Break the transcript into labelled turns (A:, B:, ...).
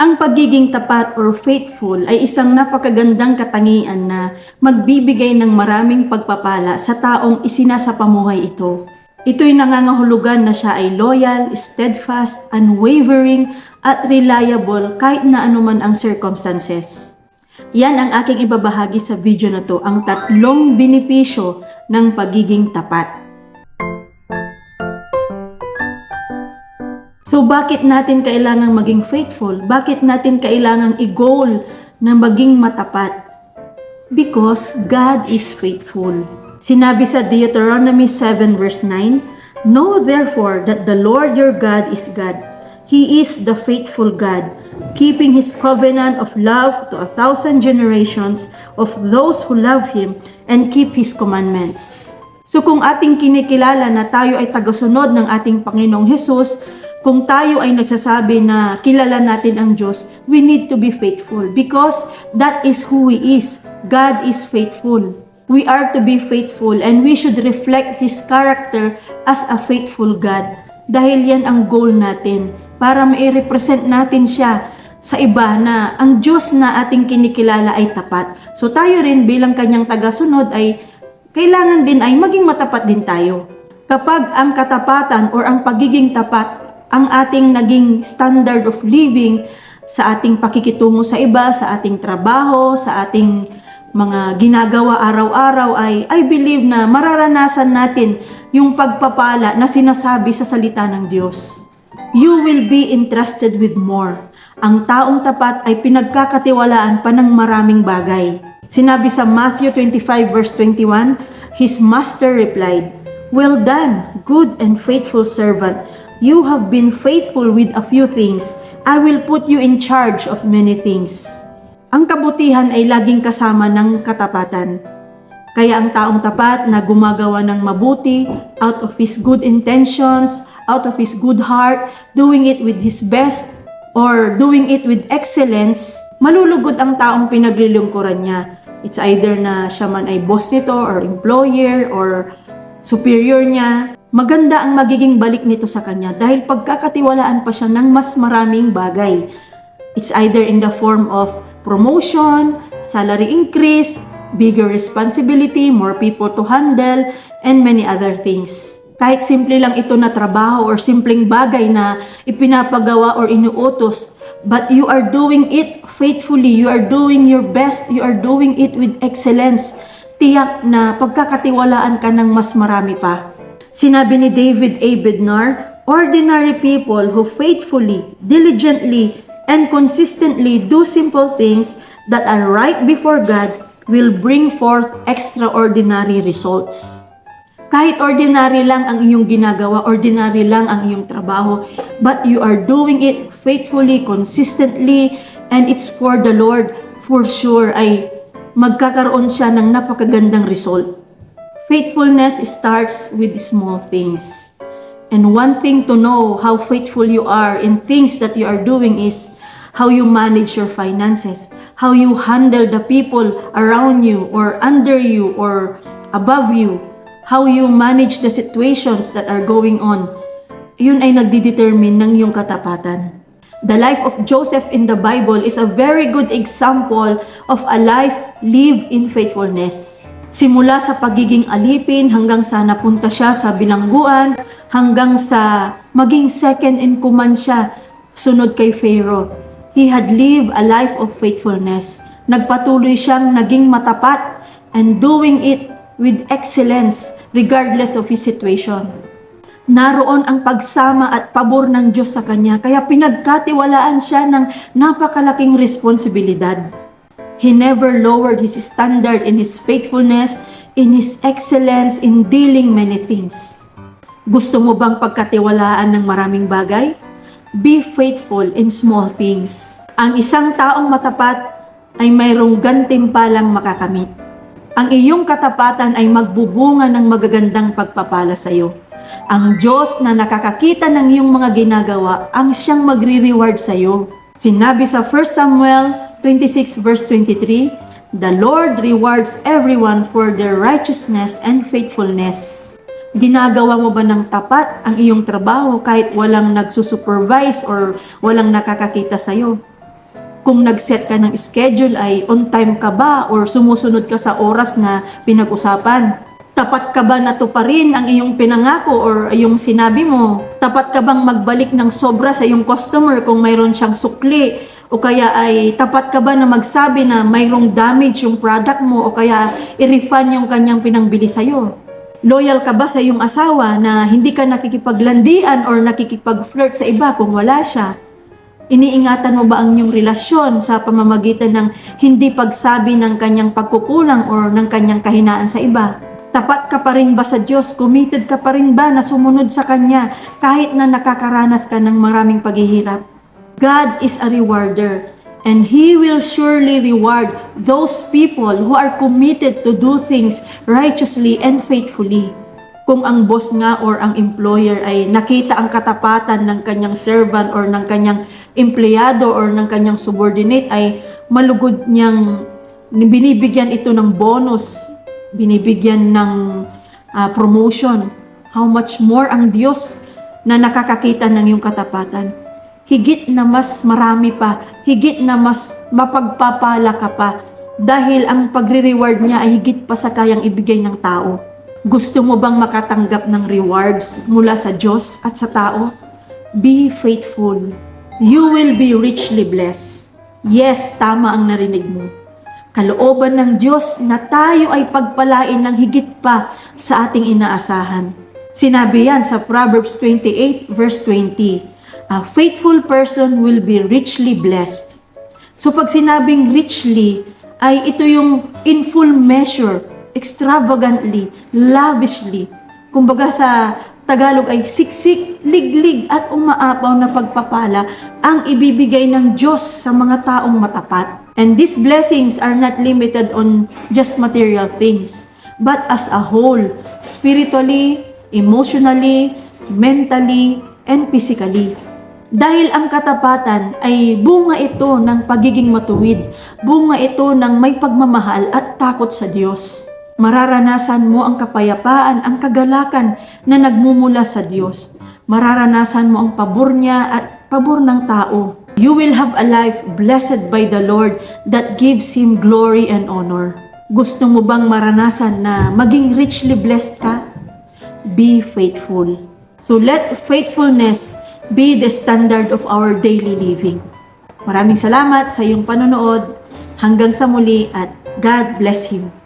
A: Ang pagiging tapat or faithful ay isang napakagandang katangian na magbibigay ng maraming pagpapala sa taong isinasapamuhay ito. Ito'y nangangahulugan na siya ay loyal, steadfast, unwavering, at reliable kahit na anuman ang circumstances. Yan ang aking ibabahagi sa video na to, ang tatlong benepisyo ng pagiging tapat. So bakit natin kailangang maging faithful? Bakit natin kailangang i-goal na maging matapat? Because God is faithful. Sinabi sa Deuteronomy 7 verse 9, Know therefore that the Lord your God is God. He is the faithful God, keeping His covenant of love to a thousand generations of those who love Him and keep His commandments. So kung ating kinikilala na tayo ay tagasunod ng ating Panginoong Hesus, kung tayo ay nagsasabi na kilala natin ang Diyos, we need to be faithful because that is who He is. God is faithful. We are to be faithful and we should reflect His character as a faithful God. Dahil yan ang goal natin para mai-represent natin siya sa iba na ang Diyos na ating kinikilala ay tapat. So tayo rin bilang kanyang tagasunod ay kailangan din ay maging matapat din tayo. Kapag ang katapatan or ang pagiging tapat ang ating naging standard of living sa ating pakikitungo sa iba, sa ating trabaho, sa ating mga ginagawa araw-araw ay I believe na mararanasan natin yung pagpapala na sinasabi sa salita ng Diyos. You will be entrusted with more. Ang taong tapat ay pinagkakatiwalaan pa ng maraming bagay. Sinabi sa Matthew 25 verse 21, His master replied, Well done, good and faithful servant. You have been faithful with a few things. I will put you in charge of many things. Ang kabutihan ay laging kasama ng katapatan. Kaya ang taong tapat na gumagawa ng mabuti out of his good intentions, out of his good heart, doing it with his best, or doing it with excellence, malulugod ang taong pinaglilingkuran niya. It's either na siya man ay boss nito, or employer, or superior niya. Maganda ang magiging balik nito sa kanya dahil pagkakatiwalaan pa siya ng mas maraming bagay. It's either in the form of promotion, salary increase, bigger responsibility, more people to handle, and many other things. Kahit simple lang ito na trabaho or simpleng bagay na ipinapagawa or inuutos, but you are doing it faithfully, you are doing your best, you are doing it with excellence. Tiyak na pagkakatiwalaan ka ng mas marami pa. Sinabi ni David A. Bednar, ordinary people who faithfully, diligently, and consistently do simple things that are right before God will bring forth extraordinary results. Kahit ordinary lang ang iyong ginagawa, ordinary lang ang iyong trabaho, but you are doing it faithfully, consistently, and it's for the Lord, for sure ay magkakaroon siya ng napakagandang result. Faithfulness starts with small things. And one thing to know how faithful you are in things that you are doing is how you manage your finances, how you handle the people around you or under you or above you, how you manage the situations that are going on. Yun ay nagdidetermine ng iyong katapatan. The life of Joseph in the Bible is a very good example of a life lived in faithfulness. Simula sa pagiging alipin hanggang sa napunta siya sa bilangguan, hanggang sa maging second in command siya sunod kay Pharaoh. He had lived a life of faithfulness. Nagpatuloy siyang naging matapat and doing it with excellence regardless of his situation. Naroon ang pagsama at pabor ng Diyos sa kanya kaya pinagkatiwalaan siya ng napakalaking responsibilidad. He never lowered his standard in his faithfulness, in his excellence in dealing many things. Gusto mo bang pagkatiwalaan ng maraming bagay? Be faithful in small things. Ang isang taong matapat ay mayroong gantimpalang makakamit. Ang iyong katapatan ay magbubunga ng magagandang pagpapala sa iyo. Ang Diyos na nakakakita ng iyong mga ginagawa ang siyang magre-reward sa iyo. Sinabi sa 1 Samuel 26 verse 23, The Lord rewards everyone for their righteousness and faithfulness. Ginagawa mo ba ng tapat ang iyong trabaho kahit walang nagsusupervise or walang nakakakita sa iyo? Kung nag-set ka ng schedule ay on time ka ba or sumusunod ka sa oras na pinag-usapan? Tapat ka ba natuparin ang iyong pinangako or iyong sinabi mo? Tapat ka bang magbalik ng sobra sa iyong customer kung mayroon siyang sukli? O kaya ay tapat ka ba na magsabi na mayroong damage yung product mo o kaya i-refund yung kanyang pinangbili sa'yo? Loyal ka ba sa iyong asawa na hindi ka nakikipaglandian or nakikipag-flirt sa iba kung wala siya? Iniingatan mo ba ang iyong relasyon sa pamamagitan ng hindi pagsabi ng kanyang pagkukulang or ng kanyang kahinaan sa iba? Tapat ka pa rin ba sa Diyos? Committed ka pa rin ba na sumunod sa Kanya kahit na nakakaranas ka ng maraming paghihirap? God is a rewarder and He will surely reward those people who are committed to do things righteously and faithfully. Kung ang boss nga or ang employer ay nakita ang katapatan ng kanyang servant or ng kanyang empleyado or ng kanyang subordinate ay malugod niyang binibigyan ito ng bonus, binibigyan ng ah, promotion. How much more ang Diyos na nakakakita ng iyong katapatan higit na mas marami pa, higit na mas mapagpapala ka pa dahil ang pagre-reward niya ay higit pa sa kayang ibigay ng tao. Gusto mo bang makatanggap ng rewards mula sa Diyos at sa tao? Be faithful. You will be richly blessed. Yes, tama ang narinig mo. Kalooban ng Diyos na tayo ay pagpalain ng higit pa sa ating inaasahan. Sinabi yan sa Proverbs 28 verse 20. A faithful person will be richly blessed. So pag sinabing richly, ay ito yung in full measure, extravagantly, lavishly. Kumbaga sa Tagalog ay siksik, liglig at umaapaw na pagpapala ang ibibigay ng Diyos sa mga taong matapat. And these blessings are not limited on just material things, but as a whole, spiritually, emotionally, mentally, and physically. Dahil ang katapatan ay bunga ito ng pagiging matuwid, bunga ito ng may pagmamahal at takot sa Diyos. Mararanasan mo ang kapayapaan, ang kagalakan na nagmumula sa Diyos. Mararanasan mo ang pabor niya at pabor ng tao. You will have a life blessed by the Lord that gives Him glory and honor. Gusto mo bang maranasan na maging richly blessed ka? Be faithful. So let faithfulness be the standard of our daily living. Maraming salamat sa iyong panonood. Hanggang sa muli at God bless you.